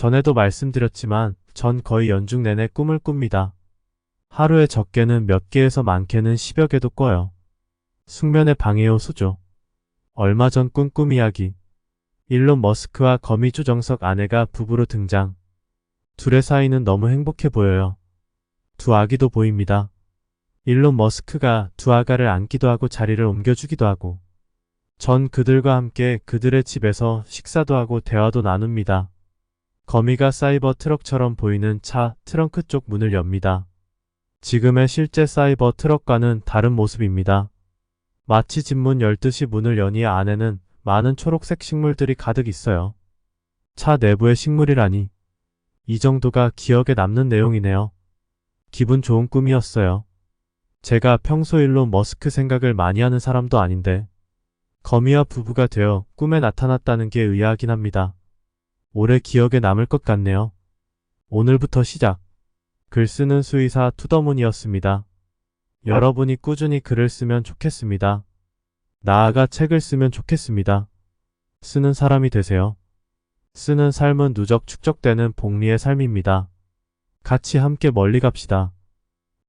전에도 말씀드렸지만 전 거의 연중 내내 꿈을 꿉니다. 하루에 적게는 몇 개에서 많게는 10여 개도 꿔요. 숙면의 방해요소죠. 얼마 전 꾼 꿈 이야기. 일론 머스크와 거미 조정석 아내가 부부로 등장. 둘의 사이는 너무 행복해 보여요. 두 아기도 보입니다. 일론 머스크가 두 아가를 안기도 하고 자리를 옮겨주기도 하고 전 그들과 함께 그들의 집에서 식사도 하고 대화도 나눕니다. 거미가 사이버 트럭처럼 보이는 차 트렁크 쪽 문을 엽니다. 지금의 실제 사이버 트럭과는 다른 모습입니다. 마치 집문 12시 문을 여니 안에는 많은 초록색 식물들이 가득 있어요. 차 내부의 식물이라니. 이 정도가 기억에 남는 내용이네요. 기분 좋은 꿈이었어요. 제가 평소 일로 머스크 생각을 많이 하는 사람도 아닌데, 거미와 부부가 되어 꿈에 나타났다는 게 의아하긴 합니다. 오래 기억에 남을 것 같네요. 오늘부터 시작. 글 쓰는 수의사 투더문이었습니다. 여러분이 꾸준히 글을 쓰면 좋겠습니다. 나아가 책을 쓰면 좋겠습니다. 쓰는 사람이 되세요. 쓰는 삶은 누적 축적되는 복리의 삶입니다. 같이 함께 멀리 갑시다.